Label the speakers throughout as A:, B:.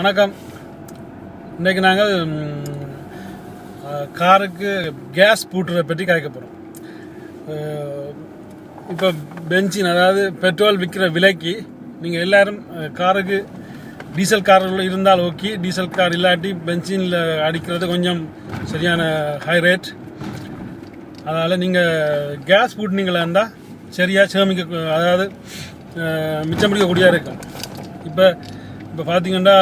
A: வணக்கம். இன்றைக்கு நாங்கள் காருக்கு கேஸ் பூட்டுறதை பற்றி கேட்க போகிறோம் இப்போ பென்சின் அதாவது பெட்ரோல் விற்கிற விலைக்கு நீங்கள் எல்லோரும் காருக்கு டீசல் கார் இருந்தால் ஓகே டீசல் கார் இல்லாட்டி பென்சினில் அடிக்கிறது கொஞ்சம் சரியான ஹை ரேட் அதனால் நீங்கள் கேஸ் பூட்டினீங்களா இருந்தால் சரியாக சேமிக்க அதாவது மிச்சம் பிடிக்கக்கூடியதாக இருக்கும் இப்போ இப்போ பார்த்தீங்கன்னா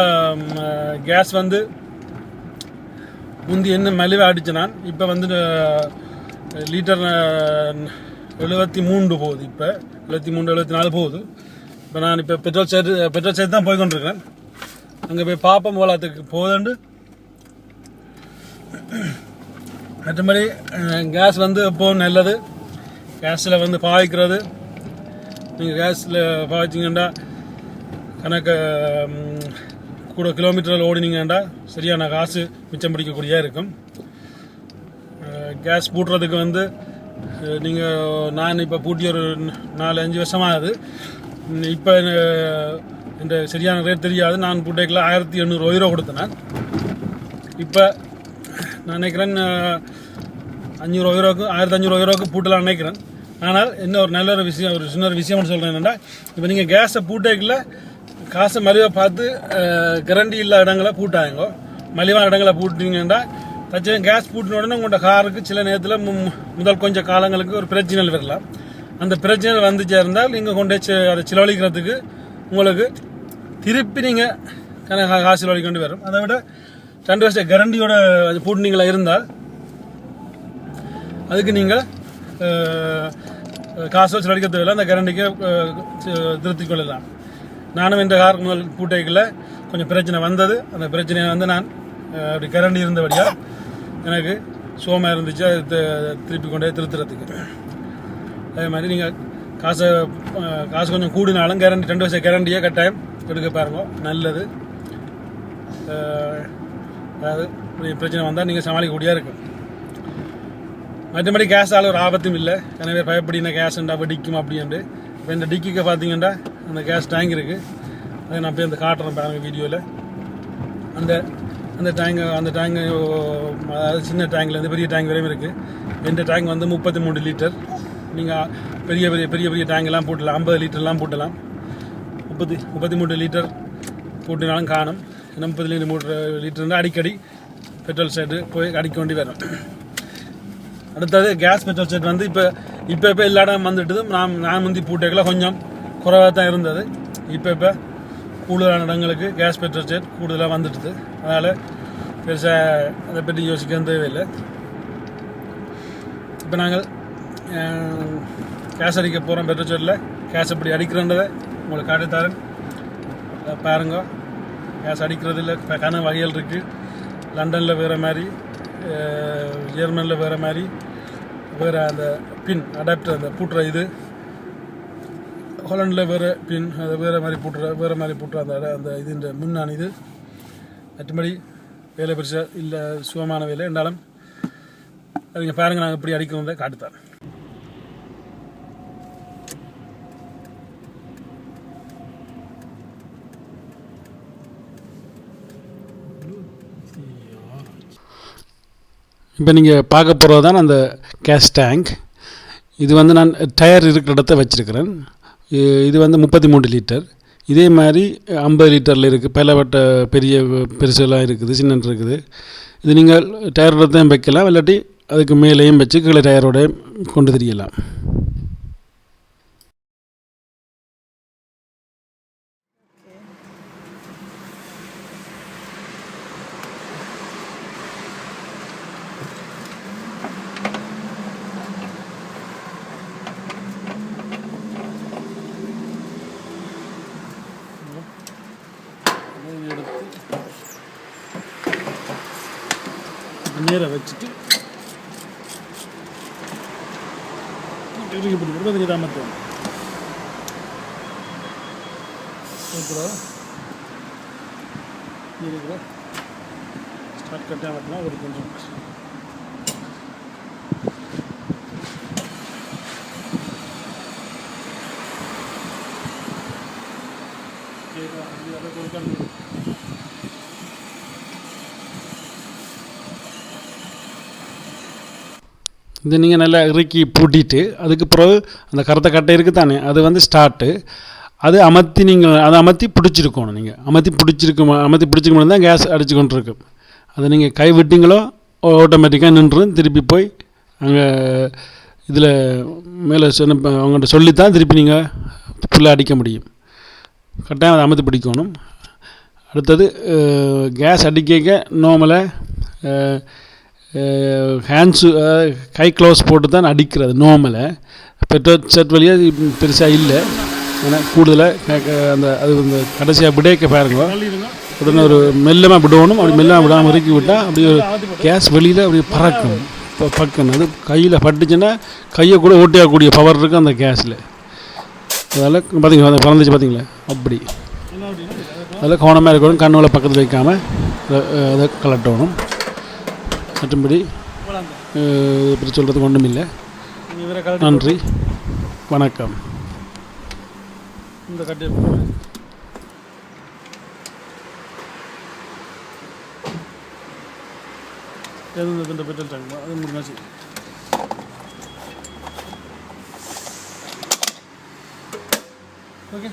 A: கேஸ் வந்து முந்தி என்ன மலிவாக அடிச்சு நான் இப்போ வந்து லீட்டர் லிட்டர் எழுபத்தி மூன்று போகுது இப்போ. எழுபத்தி மூணு எழுபத்தி நாலு போகுது. இப்போ நான் இப்போ பெட்ரோல் சேர்த்து பெட்ரோல் சேர்த்து தான் போய் கொண்டிருக்கேன் அங்கே போய் பார்ப்போம் போலாத்துக்கு போகுதுண்டு. மற்றபடி கேஸ் வந்து எப்போ நல்லது? கேஸில் வந்து பாய்க்கிறது. நீங்கள் கேஸில் பாய்ச்சிங்கன்னா கணக்கு கூட கிலோமீட்டரில் ஓடினீங்கன்னா சரியான காசு மிச்சம் பிடிக்கக்கூடிய இருக்கும். கேஸ் பூட்டுறதுக்கு வந்து நீங்கள் நான் இப்போ பூட்டி ஒரு நாலு அஞ்சு வருஷமாகுது. இப்போ இந்த சரியான ரேட் தெரியாது. நான் பூட்டைக்கில் ஆயிரத்தி எண்ணூறு ரூபா கொடுத்தேன் இப்போ நான் நினைக்கிறேன் அஞ்சூறு ரூபாய்க்கு ஆயிரத்தி அஞ்சூறு ரூபாய்க்கு பூட்டலாம் நினைக்கிறேன். ஆனால் என்ன ஒரு நல்ல ஒரு விஷயம் ஒரு சின்ன ஒரு விஷயம்னு சொல்கிறேன் என்னென்னா இப்போ நீங்கள் கேஸை பூட்டைக்குள்ள காசை மலிவாக பார்த்து கரண்டி இல்லாத இடங்களை பூட்டாங்க மலிவான இடங்களை பூட்டிங்கன்னா தச்சம் கேஸ் பூட்டின உடனே உங்களோட காருக்கு சில நேரத்தில் முதல் கொஞ்சம் காலங்களுக்கு ஒரு பிரச்சனைகள் வரலாம். அந்த பிரச்சனைகள் வந்து இருந்தால் நீங்கள் கொண்டு அதை செலவழிக்கிறதுக்கு உங்களுக்கு திருப்பி நீங்கள் கணக்கு காசு செலவழிக்க வேண்டி வரும். அதை விட ரெண்டு வருஷம் கரண்டியோட பூட்டினீங்களா இருந்தால் அதுக்கு நீங்கள் காசு வச்சு அடிக்க தேவையில்லை அந்த கரண்டிக்கு திருத்திக் கொள்ளலாம். நானும் இந்த கார் முதல் பூட்டைக்குள்ள கொஞ்சம் பிரச்சனை வந்தது. அந்த பிரச்சனையை வந்து நான் அப்படி கரண்டி இருந்தபடியாக எனக்கு சோமா இருந்துச்சு. அது திருப்பி கொண்டே திருத்துறதுக்கு. அதே மாதிரி நீங்கள் காசை காசு கொஞ்சம் கூடினாலும் கேரண்டி ரெண்டு வருஷம் கேரண்டியே கட்டாயம் எடுக்க பாருங்க. நல்லது. அதாவது பிரச்சனை வந்தால் நீங்கள் சமாளிக்கக்கூடியா இருக்கும். மற்றபடி கேஸால் ஒரு ஆபத்தும் இல்லை. எனவே பயப்படினா கேஸ் இருந்தால் வெடிக்கும் அப்படின்ட்டு. இப்போ இந்த டிக்கிக்கு பார்த்தீங்கன்னா அந்த கேஸ் டேங்க் இருக்குது அதை நான் போய் அந்த காட்டுறேன் பாருங்க வீடியோவில் அந்த அந்த டேங்கு அந்த டேங்கு அதாவது சின்ன டேங்க்லேருந்து பெரிய டேங்க் வரையும் இருக்குது இந்த டேங்க் வந்து முப்பத்தி மூணு லிட்டர் நீங்கள் பெரிய பெரிய பெரிய பெரிய டேங்கெல்லாம் போட்டலாம். ஐம்பது லிட்டர்லாம் போட்டலாம். முப்பத்தி முப்பத்தி மூணு லிட்டர் போட்டினாலும் காணும். இன்னும் முப்பத்தி லிட்டர் மூணு லிட்டர் அடிக்கடி பெட்ரோல் செட்டு போய் அடிக்க வேண்டி வரும். அடுத்தது கேஸ் பெட்ரோல் செட் வந்து இப்போ இப்போ இப்போ எல்லா இடம் வந்துட்டு நான் நான் முந்தி பூட்டைக்குள்ள கொஞ்சம் குறைவாக தான் இருந்தது. இப்போ இப்போ கூடுதலான இடங்களுக்கு கேஸ் பெட்ரோல் செட் கூடுதலாக வந்துட்டுது அதனால் பெருசாக அதை பற்றி யோசிக்க தேவையில்லை. இப்போ நாங்கள் கேஸ் அடிக்க போகிறோம் பெட்ரோல் செட்டில் கேஸ் எப்படி அடிக்கிறன்றதை உங்களுக்கு காட்டித்தாரேன். பாருங்க. கேஸ் அடிக்கிறதுல ப- கன வகைகள் இருக்குது லண்டனில் வேறு மாதிரி ஜெர்மனியில் வேறு மாதிரி வேறு அந்த பின் அடாப்டர் அந்த பூட்டுற இது ஹாலண்டில் வேறு பின் அதை வேறு மாதிரி போட்டுற வேறு மாதிரி போட்டுற அந்த அந்த இதுன்ற முன்னான இது. மற்றபடி வேலை பெருசாக இல்லை சுகமான வேலை. இருந்தாலும் அதுங்க பாருங்கள் நாங்கள் எப்படி அடிக்கிறோம் காட்டுத்தரேன் இப்போ நீங்கள் பார்க்க போகிறது தான் அந்த கேஸ் டேங்க். இது வந்து நான் டயர் இருக்கிற இடத்த வச்சுருக்கிறேன். இது வந்து முப்பத்தி மூணு லிட்டர் இதே மாதிரி ஐம்பது லிட்டரில் இருக்குது பலவட்ட பெரிய பெருசெல்லாம் இருக்குது சின்ன இருக்குது. இது நீங்கள் டயரோட தான் வைக்கலாம். இல்லாட்டி அதுக்கு மேலேயும் வச்சு கீழே டயரோடையும் கொண்டு தெரியலாம். நேராக வச்சுட்டு இப்படி இப்படி இப்படி கொஞ்சம் ஸ்டார்ட் கட்டாக வரலாம் ஒரு கொஞ்சம் கேட்கலாம் அது அதை கொடுக்கணும் இது நீங்கள் நல்லா இறுக்கி பூட்டிட்டு அதுக்கு பிறகு அந்த கருத்த கட்டை இருக்குது தானே அது வந்து ஸ்டார்ட்டு அது அமர்த்தி நீங்கள் அதை அமர்த்தி பிடிச்சிருக்கணும் நீங்கள் அமர்த்தி பிடிச்சிருக்க அமர்த்தி பிடிச்சிருக்கும் தான் கேஸ் அடிச்சு கொண்டு இருக்கும் அதை நீங்கள் கை விட்டீங்களோ ஆட்டோமேட்டிக்காக நின்று திருப்பி போய் அங்கே இதில் மேலே சொன்ன அவங்கள்ட்ட சொல்லித்தான் திருப்பி நீங்கள் ஃபுல்லாக அடிக்க முடியும். கரெக்டாக அதை அமர்த்தி பிடிக்கணும். அடுத்தது கேஸ் அடிக்க நார்மலாக ஹேண்ட்ஸு கை க்ளவுஸ் போட்டு தான் அடிக்கிறது நோமலை பெட்ரோல் செட் வழியாக பெருசாக இல்லை. ஏன்னா கூடுதலாக அந்த அது இந்த கடைசியாக விடேக்க பாருங்க. உடனே ஒரு மெல்லமாக விடணும். அப்படி மெல்லமாக விடாமல் இறக்கி விட்டால் அப்படி ஒரு கேஸ் வெளியில் அப்படி பறக்கும். இப்போ பக்கம் அது கையில் பட்டுச்சுன்னா கையை கூட ஓட்டியாகக்கூடிய பவர் இருக்குது அந்த கேஸில் அதனால் பார்த்தீங்களா அந்த பறந்துச்சு பார்த்தீங்களா அப்படி. அதில் கவனமாக இருக்கணும் கண்ணுகளை பக்கத்தில் வைக்காமல் அதை கலட்டணும். மற்றும்படி அஹ், இப்படி சொல்கிறதுக்கு ஒன்றும் இல்லை நன்றி. வணக்கம். இந்த கட்டி இந்த பெட்ரோல் டேங்க் அது முடிஞ்சாச்சு ஓகே.